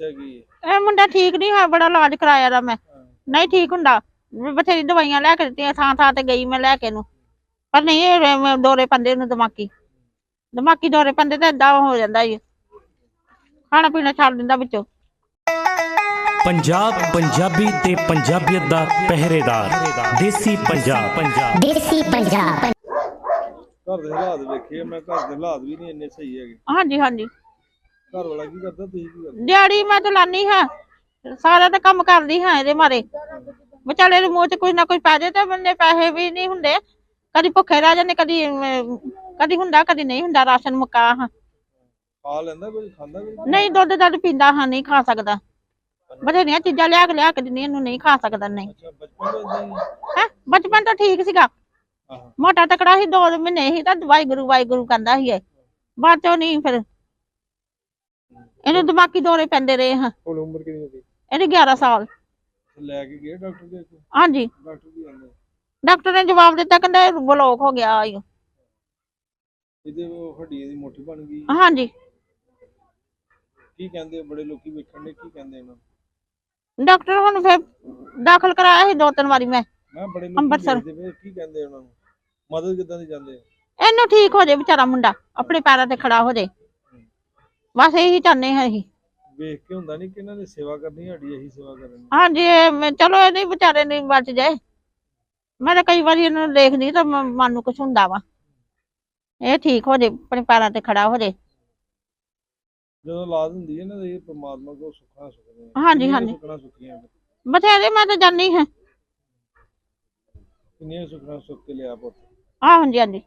ਅੱਛਾ ਕੀ ਇਹ ਮੁੰਡਾ ਠੀਕ ਨਹੀਂ ਹੋਇਆ ਬੜਾ ਇਲਾਜ ਕਰਾਇਆ ਦਾ ਮੈਂ। ਨਹੀਂ ਠੀਕ ਹੁੰਦਾ। ਮੈਂ ਬਥੇਰੀ ਦਵਾਈਆਂ ਲੈ ਕੇ ਦਿੱਤੀਆਂ ਥਾਂ ਥਾਂ ਤੇ ਗਈ ਮੈਂ ਲੈ ਕੇ ਨੂੰ ਪਰ ਨਹੀਂ ਇਹ ਰੇ- ਦੌਰੇ ਪੰਦੇ ਨੂੰ ਦਿਮਾਗੀ। ਦਿਮਾਗੀ ਦੌਰੇ ਪੰਦੇ ਤੇ ਏਦਾਂ ਹੋ ਜਾਂਦਾ ਹੀ ਖਾਣਾ ਪੀਣਾ ਛੱਡ ਦਿੰਦਾ ਵਿੱਚੋਂ। ਪੰਜਾਬ ਪੰਜਾਬੀ ਤੇ ਪੰਜਾਬੀਅਤ ਦਾ ਪਹਿਰੇਦਾਰ ਦੇਸੀ ਪੰਜਾਬ। ਪੰਜਾਬ ਦੇਸੀ ਪੰਜਾਬ। ਘਰ ਦੇ ਹਾਲਾਤ ਵੇਖੇ ਮੈਂ ਘਰ ਦੇ ਹਾਲਾਤ ਵੀ ਨਹੀਂ ਇੰਨੇ ਸਹੀ ਹੈਗੇ। ਹਾਂਜੀ ਹਾਂਜੀ। ਘਰ ਵਾਲਾ ਕੀ ਕਰਦਾ ਤੁਸੀਂ ਕੀ ਕਰਦੇ? ਦਿਹਾੜੀ ਮੈਂ ਤਾਂ ਲਾਨੀ ਹਾਂ। ਸਾਰਾ ਤਾਂ ਕੰਮ ਕਰਦੀ ਹਾਂ ਇਹਦੇ ਮਾਰੇ। ਵਿਚਾਲੇ ਦੇ ਮੂੰਹ 'ਚ ਕੋਈ ਨਾ ਕੋਈ ਪੈ ਜਾਏ ਤਾਂ ਬੰਦੇ ਪੈਸੇ ਵੀ ਨਹੀਂ ਹੁੰਦੇ। ਕਦੀ ਭੁੱਖੇ ਰਹਿ ਜਾਂਦੇ ਕਦੀ ਅਮ, ਕਦੀ ਹੁੰਦਾ ਕਦੀ ਨਹੀਂ ਹੁੰਦਾ ਰਾਸ਼ਨ ਮੁਕਾ ਹਾਂ। ਖਾ ਲੈਂਦਾ ਕੋਈ ਖਾਂਦਾ ਕੋਈ? ਨਹੀਂ ਦੁੱਧ ਦੱਧ ਪੀਂਦਾ ਹਾਂ ਨਹੀਂ ਖਾ ਸਕਦਾ। ਬਥੇਰੀਆਂ ਚੀਜ਼ਾਂ ਲਿਆ ਕੇ ਲਿਆ ਕੇ ਦਿੰਦੀ ਇਹਨੂੰ ਨਹੀਂ ਖਾ ਸਕਦਾ ਨਹੀਂ। ਅੱਛਾ ਬਚਪਨ ਤੋਂ ਇਦਾਂ ਹੀ ਹੈ? ਬਚਪਨ ਤੋਂ ਠੀਕ ਸੀਗਾ। ਆਹੋ ਮੋਟਾ ਤਕੜਾ ਸੀ ਦੋ ਮਹੀਨੇ ਸੀ ਤਾਂ ਦਵਾਈ ਗੁਰੂ ਵਾਈ ਗੁਰੂ ਕਹਿੰਦਾ ਸੀ ਇਹ। ਬਾਅਦ ਚੋਂ ਨਹੀਂ ਫਿਰ ਇਹਨੂੰ ਦਿਮਾਗੀ ਦੌਰੇ ਪੈਂਦੇ ਰਹੇ ਹਾਂ। ਹੁਣ ਉਮਰ ਕਿੰਨੀ ਹੋ ਗਈ ਇਹਦੇ 11 ਸਾਲ। ਲੈ ਕੇ ਗਏ ਡਾਕਟਰ ਦੇ ਕੋਲ ਹਾਂਜੀ। ਡਾਕਟਰ ਕੀ ਕਹਿੰਦੇ ਡਾਕਟਰ ਨੇ ਜਵਾਬ ਦਿੱਤਾ ਕਹਿੰਦਾ ਇਹ ਬਲੋਕ ਹੋ ਗਿਆ ਈ। ਇਹਦੇ ਉਹ ਹੱਡੀਆਂ ਦੀ ਮੋਟੀ ਬਣ ਗਈ। ਹਾਂਜੀ। ਕੀ ਕਹਿੰਦੇ ਬੜੇ ਲੋਕੀ ਵੇਖਣ ਦੇ ਕੀ ਕਹਿੰਦੇ ਇਹਨਾਂ ਨੂੰ? ਡਾਕਟਰ ਹੁਣ ਫਿਰ ਦਾਖਲ ਕਰਾਇਆ ਸੀ ਦੋ ਤਿੰਨ ਵਾਰੀ ਮੈਂ। ਮੈਂ ਬੜੇ ਲੋਕੀ ਅੰਮ੍ਰਿਤਸਰ। ਵੇਖਦੇ ਪਏ ਕੀ ਕਹਿੰਦੇ ਉਹਨਾਂ ਨੂੰ? ਮਦਦ ਕਿੱਦਾਂ ਦੀ ਜਾਂਦੇ ਇਹਨੂੰ ਠੀਕ ਹੋ ਜਾਏ ਵਿਚਾਰਾ ਮੁੰਡਾ ਆਪਣੇ ਪੈਰਾਂ ਤੇ ਖੜਾ ਹੋ ਜਾਏ ਬਸ ਇਹੀ ਚਾਹੁੰਦੇ ਹਾਂ ਅਸੀਂ। ਵੇਖ ਕੇ ਹੁੰਦਾ ਨਹੀਂ ਕਿ ਇਹਨਾਂ ਨੇ ਸੇਵਾ ਕਰਨੀ ਸਾਡੀ ਇਹੀ ਸੇਵਾ ਕਰਨੀ। ਹਾਂਜੀ ਇਹ ਮੈਂ- ਚਲੋ ਇਹ ਨਹੀਂ ਵਿਚਾਰੇ ਨਹੀਂ ਬਚ ਜਾਏ। ਮੈਂ ਤਾਂ ਕਈ ਵਾਰੀ ਇਹਨਾਂ ਨੂੰ ਦੇਖਦੀ ਤਾਂ ਮ- ਮਨ ਨੂੰ ਕੁਛ ਹੁੰਦਾ ਵਾ। ਇਹ ਠੀਕ ਹੋ ਜਾਏ ਆਪਣੇ ਪੈਰਾਂ ਤੇ ਖੜਾ ਹੋ ਜਾਏ ਜਦੋਂ ਔਲਾਦ ਹੁੰਦੀ ਹੈ ਨਾ ਇਹ ਪ੍ਰਮਾਤਮਾ ਕੋਲ ਸੁੱਖਾਂ ਸੁਖਦੇ ਆ ਹਾਂਜੀ, ਕਿੰਨੀਆਂ ਹਾਂਜੀ। ਸੁੱਖਣਾ ਸੁੱਖੀਆਂ ਨੇ। ਬਥੇਰੇ ਮੈਂ ਤਾਂ ਜਾਣੀ ਹਾਂ। ਕਿੰਨੀਆਂ ਸੁੱਖਣਾ ਸੁੱਖ ਕੇ ਲਿਆ ਪੁੱਤ। ਆਹ ਹਾਂਜੀ ਹਾਂਜੀ।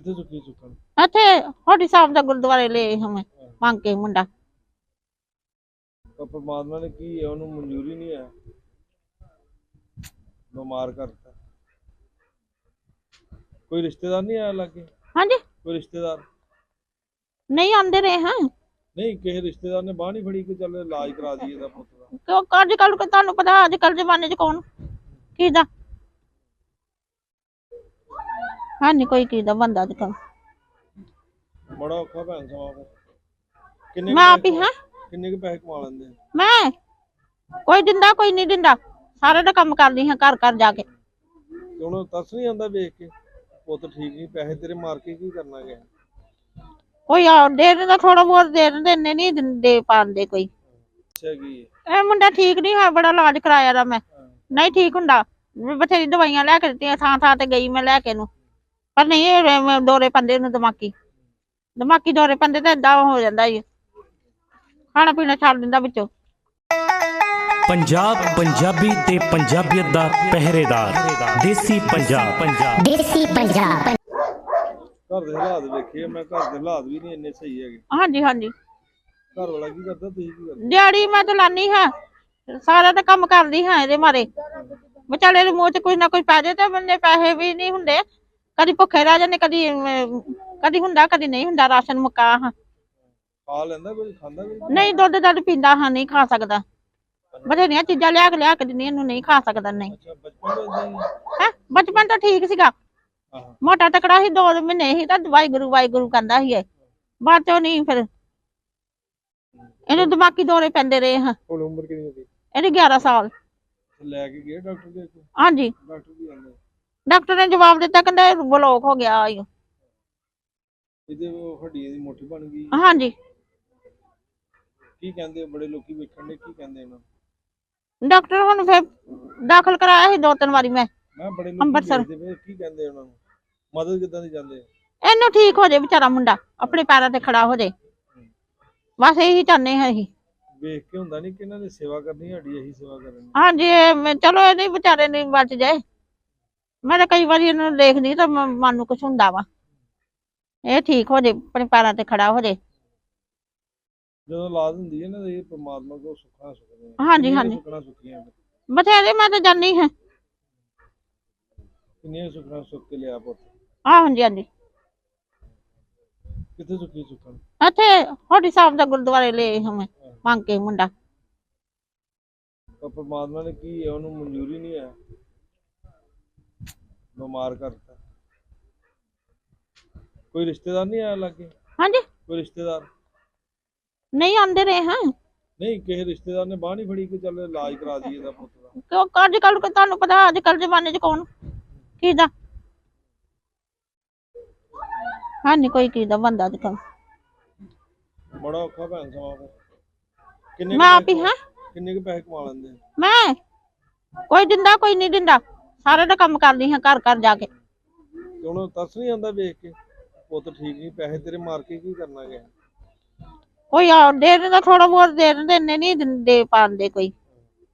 ਕਿੱਥੇ ਇੱਥੇ ਹੋਡੀ ਸਾਹਿਬ ਦਾ ਗੁਰਦੁਆਰੇ ਲੈ ਹਮੇ ਮੰਗ ਕੇ ਮੁੰਡਾ। ਪਰ ਪ੍ਰਮਾਤਮਾ ਨੇ ਕੀ ਹੈ ਉਹਨੂੰ ਮਨਜ਼ੂਰੀ ਨਹੀਂ ਹੈ। ਬਿਮਾਰ ਕਰਤਾ। ਕੋਈ ਰਿਸ਼ਤੇਦਾਰ ਨਹੀਂ ਆਇਆ ਲਾਗੇ? ਹਾਂਜੀ। ਕੋਈ ਰਿਸ਼ਤੇਦਾਰ? ਨਹੀਂ ਆਂਦੇ ਰਹੇ ਹਾਂ। ਨਹੀਂ ਕਿਸੇ ਰਿਸ਼ਤੇਦਾਰ ਨੇ ਬਾਹ ਨਹੀਂ ਫੜੀ ਕਿ ਚੱਲ ਇਲਾਜ ਕਰਾ ਦਈਏ ਇਹਦਾ ਪੁੱਤ ਦਾ। ਕਿਉਂ ਅੱਜ ਕੱਲ ਤੁਹਾਨੂੰ ਪਤਾ ਅੱਜ ਕੱਲ ਜ਼ਮਾਨੇ 'ਚ ਕੌਣ? ਕਿਹਦਾ ਹਾਂ ਨਹੀਂ ਕੋਈ ਕਿਹਦਾ ਬੰਦਾ ਅੱਜ ਕੱਲ ਬੜਾ ਔਖਾ ਭੈਣ ਸਮਾਂ ਫਿਰ। ਕਿੰਨੇ ਕੁ ਮੈਂ ਆਪ ਹੀ ਪੈਸੇ- ਹਾਂ। ਕਿੰਨੇ ਕੁ ਪੈਸੇ ਕਮਾ ਲੈਂਦੇ ਮੈਂ ਕੋਈ ਦਿੰਦਾ ਕੋਈ ਨਹੀਂ ਦਿੰਦਾ। ਸਾਰੇ ਦਾ ਕੰਮ ਕਰਦੀ ਹਾਂ ਘਰ ਘਰ ਜਾ ਕੇ। ਤੇ ਉਹਨੂੰ ਤਰਸ ਨਹੀਂ ਆਉਂਦਾ ਵੇਖ ਕੇ ਪੁੱਤ ਠੀਕ ਨਹੀਂ ਪੈਸੇ ਤੇਰੇ ਮਾਰ ਕੇ ਕੀ ਕਰਨਾ ਗਿਆ ਕੋਈ ਆ ਦੇ ਦਿੰਦਾ ਥੋੜਾ ਬਹੁਤ ਦੇ ਦਿੰਦੇ ਇੰਨੇ ਨਹੀਂ ਦਿੰਦੇ ਪਾਉਂਦੇ ਕੋਈ। ਅੱਛਾ ਕੀ ਇਹ ਮੁੰਡਾ ਠੀਕ ਨਹੀਂ ਹੋਇਆ ਬੜਾ ਇਲਾਜ ਕਰਾਇਆ ਦਾ ਮੈਂ। ਨਹੀਂ ਠੀਕ ਹੁੰਦਾ। ਬਥੇਰੀ ਦਵਾਈਆਂ ਲੈ ਕੇ ਦਿੱਤੀਆਂ ਥਾਂ ਥਾਂ ਤੇ ਗਈ ਮੈਂ ਲੈ ਕੇ ਨੂੰ ਪਰ ਨਹੀਂ ਇਹ ਦੌਰੇ ਪੰਦੇ ਨੂੰ ਦਿਮਾਗੀ। ਦਿਮਾਗੀ ਦੌਰੇ ਪੰਦੇ ਤੇ ਏਦਾਂ ਹੋ ਜਾਂਦਾ ਹੀ ਖਾਣਾ ਪੀਣਾ ਛੱਡ ਦਿੰਦਾ ਵਿੱਚੋਂ। ਪੰਜਾਬ ਪੰਜਾਬੀ ਤੇ ਪੰਜਾਬੀਅਤ ਦਾ ਪਹਿਰੇਦਾਰ। ਦੇਸੀ ਪੰਜਾਬ। ਪੰਜਾਬ ਦੇਸੀ ਪੰਜਾਬ। ਘਰ ਦੇ ਹਾਲਾਤ ਵੇਖੇ ਮੈਂ ਘਰ ਦੇ ਹਾਲਾਤ ਵੀ ਨਹੀਂ ਇੰਨੇ ਸਹੀ ਹੈਗੇ। ਹਾਂਜੀ ਹਾਂਜੀ। ਘਰ ਵਾਲਾ ਕੀ ਕਰਦਾ ਤੁਸੀਂ ਕੀ ਕਰਦੇ? ਦਿਹਾੜੀ ਮੈਂ ਤਾਂ ਲਾਨੀ ਹਾਂ। ਸਾਰਾ ਤਾਂ ਕੰਮ ਕਰਦੀ ਹਾਂ ਇਹਦੇ ਮਾਰੇ। ਵਿਚਾਲੇ ਦੇ ਮੂੰਹ 'ਚ ਕੋਈ ਨਾ ਕੋਈ ਪੈ ਜਾਏ ਤਾਂ ਬੰਦੇ ਪੈਸੇ ਵੀ ਨਹੀਂ ਹੁੰਦੇ। ਕਦੀ ਭੁੱਖੇ ਰਹਿ ਜਾਂਦੇ ਕਦੀ ਅਮ, ਕਦੀ ਹੁੰਦਾ ਕਦੀ ਨਹੀਂ ਹੁੰਦਾ ਰਾਸ਼ਨ ਮੁਕਾ ਹਾਂ। ਖਾ ਲੈਂਦਾ ਕੋਈ ਖਾਂਦਾ ਕੋਈ? ਨਹੀਂ ਦੁੱਧ ਦੱਧ ਪੀਂਦਾ ਹਾਂ ਨਹੀਂ ਖਾ ਸਕਦਾ। ਬਥੇਰੀਆਂ ਚੀਜ਼ਾਂ ਲਿਆ ਕੇ ਲਿਆ ਕੇ ਦਿੰਦੀ ਇਹਨੂੰ ਨਹੀਂ ਖਾ ਸਕਦਾ ਨਹੀਂ। ਅੱਛਾ ਬਚਪਨ ਤੋਂ ਇਦਾਂ ਹੀ ਹੈ ਬਚਪਨ ਤੋਂ ਠੀਕ ਸੀਗਾ। ਆਹੋ ਮੋਟਾ ਤਕੜਾ ਸੀ ਦੋ ਮਹੀਨੇ ਸੀ ਤਾਂ ਦਵਾਈ ਗੁਰੂ ਵਾਈ ਗੁਰੂ ਕਹਿੰਦਾ ਸੀ ਇਹ। ਬਾਅਦ ਚੋਂ ਨਹੀਂ ਫਿਰ। ਇਹਨੂੰ ਦਿਮਾਗੀ ਦੌਰੇ ਪੈਂਦੇ ਰਹੇ ਹਾਂ। ਹੁਣ ਉਮਰ ਕਿੰਨੀ ਹੋ ਗਈ? ਇਹਦੇ 11 ਸਾਲ। ਲੈ ਕੇ ਗਏ ਡਾਕਟਰ ਦੇ ਕੋਲ? ਹਾਂਜੀ। ਡਾਕਟਰ ਕੀ ਕਹਿੰਦੇ ਡਾਕਟਰ ਨੇ ਜਵਾਬ ਦਿੱਤਾ ਕਹਿੰਦਾ ਬਲੋਕ ਹੋ ਗਿਆ ਈ। ਇਹਦੇ ਉਹ ਹੱਡੀਆਂ ਦੀ ਮੋਟੀ ਬਣ ਗਈ। ਹਾਂਜੀ। ਕੀ ਕਹਿੰਦੇ ਬੜੇ ਲੋਕੀ ਵੇਖਣ ਦੇ ਕੀ ਕਹਿੰਦੇ ਇਹਨਾਂ? ਨੂੰ? ਡਾਕਟਰ ਹੁਣ ਫਿਰ ਦਾਖਲ ਕਰਾਇਆ ਸੀ ਦੋ ਤਿੰਨ ਵਾਰੀ ਮੈਂ। ਮੈਂ ਬੜੇ ਲੋਕੀ ਅੰਮ੍ਰਿਤਸਰ। ਵੇਖਦੇ ਪਏ ਕੀ ਕਹਿੰਦੇ ਉਹਨਾਂ ਨੂੰ? ਮਦਦ ਕਿੱਦਾਂ ਦੀ ਜਾਂਦੇ ਇਹਨੂੰ ਠੀਕ ਹੋ ਜਾਏ ਵਿਚਾਰਾ ਮੁੰਡਾ ਆਪਣੇ ਪੈਰਾਂ ਤੇ ਖੜਾ ਹੋ ਜਾਏ ਬਸ ਇਹੀ ਚਾਹੁੰਦੇ ਹਾਂ ਅਸੀਂ। ਵੇਖ ਕੇ ਹੁੰਦਾ ਨਹੀਂ ਕਿ ਇਹਨਾਂ ਨੇ ਸੇਵਾ ਕਰਨੀ ਸਾਡੀ ਇਹੀ ਸੇਵਾ ਕਰਨੀ। ਹਾਂਜੀ ਇਹ ਮੈਂ- ਚਲੋ ਇਹ ਨਹੀਂ ਵਿਚਾਰੇ ਨਹੀਂ ਬਚ ਜਾਏ। ਮੈਂ ਤਾਂ ਕਈ ਵਾਰੀ ਇਹਨੂੰ ਦੇਖਦੀ ਤਾਂ ਮ- ਮਨ ਨੂੰ ਕੁਛ ਹੁੰਦਾ ਵਾ। ਇਹ ਠੀਕ ਹੋ ਜਾਏ ਆਪਣੇ ਪੈਰਾਂ ਤੇ ਖੜਾ ਹੋ ਜਾਏ ਜਦੋਂ ਔਲਾਦ ਹੁੰਦੀ ਹੈ ਨਾ ਇਹ ਪ੍ਰਮਾਤਮਾ ਕੋਲ ਸੁੱਖਾਂ ਸੁਖਦੇ ਆ ਹਾਂਜੀ, ਹਾਂਜੀ। ਸੁੱਖੀਆਂ। ਬਥੇਰੇ ਮੈਂ ਤਾਂ ਜਾਣੀ ਹਾਂ। ਕਿੰਨੀਆਂ ਸੁੱਖਣਾ ਸੁੱਖ ਕੇ ਲਿਆ ਪੁੱਤ। ਆਹ ਹਾਂਜੀ ਹਾਂਜੀ। ਕਿੱਥੇ ਸੁੱਖੀ? ਸੁੱਖਣ ਇੱਥੇ ਹੋਡੀ ਸਾਹਿਬ ਦਾ ਗੁਰਦੁਆਰੇ ਲੈ ਹਮੇ ਮੰਗ ਕੇ ਮੁੰਡਾ। ਪਰ ਪ੍ਰਮਾਤਮਾ ਨੇ ਕੀ ਹੈ ਉਹਨੂੰ ਮਨਜ਼ੂਰੀ ਨਹੀਂ ਹੈ। ਬਿਮਾਰ ਕਰਤਾ। ਕੋਈ ਰਿਸ਼ਤੇਦਾਰ ਨਹੀਂ ਆਇਆ ਲਾਗੇ? ਹਾਂਜੀ। ਕੋਈ ਰਿਸ਼ਤੇਦਾਰ? ਨਹੀਂ ਆਂਦੇ ਰਹੇ ਹਾਂ। ਨਹੀਂ ਕਿਸੇ ਰਿਸ਼ਤੇਦਾਰ ਨੇ ਬਾਹ ਨਹੀਂ ਫੜੀ ਕਿ ਚੱਲ ਇਲਾਜ ਕਰਾ ਦਈਏ ਦਾ ਪੁੱਤ ਦਾ? ਕਿਉਂ ਅੱਜ ਕੱਲ ਤੁਹਾਨੂੰ ਪਤਾ ਅੱਜ ਕੱਲ ਜ਼ਮਾਨੇ 'ਚ ਕੌਣ? ਕਿਹਦਾ ਹਾਂ ਨਹੀਂ ਕੋਈ ਕਿਹਦਾ ਬੰਦਾ ਅੱਜ ਕੱਲ ਬੜਾ ਔਖਾ ਭੈਣ ਸਮਾਂ ਫਿਰ। ਕਿੰਨੇ ਕੁ ਮੈਂ ਆਪ ਹੀ ਪੈਸੇ- ਹਾਂ। ਕਿੰਨੇ ਕੁ ਪੈਸੇ ਕਮਾ ਲੈਂਦੇ ਮੈਂ? ਕੋਈ ਦਿੰਦਾ ਕੋਈ ਨਹੀਂ ਦਿੰਦਾ। ਸਾਰੇ ਦਾ ਕੰਮ ਕਰਦੀ ਹਾਂ ਘਰ ਘਰ ਜਾ ਕੇ। ਤੇ ਉਹਨੂੰ ਤਰਸ ਨਹੀਂ ਆਉਂਦਾ ਵੇਖ ਕੇ? ਪੁੱਤ ਠੀਕ ਨਹੀਂ ਪੈਸੇ ਤੇਰੇ ਮਾਰ ਕੇ ਕੀ ਕਰਨਾ ਗਿਆ? ਕੋਈ ਆ ਦੇ ਦਿੰਦਾ ਥੋੜਾ ਬਹੁਤ ਦੇ ਦਿੰਦੇ ਇੰਨੇ ਨਹੀਂ ਦਿੰਦੇ ਪਾਉਂਦੇ ਕੋਈ।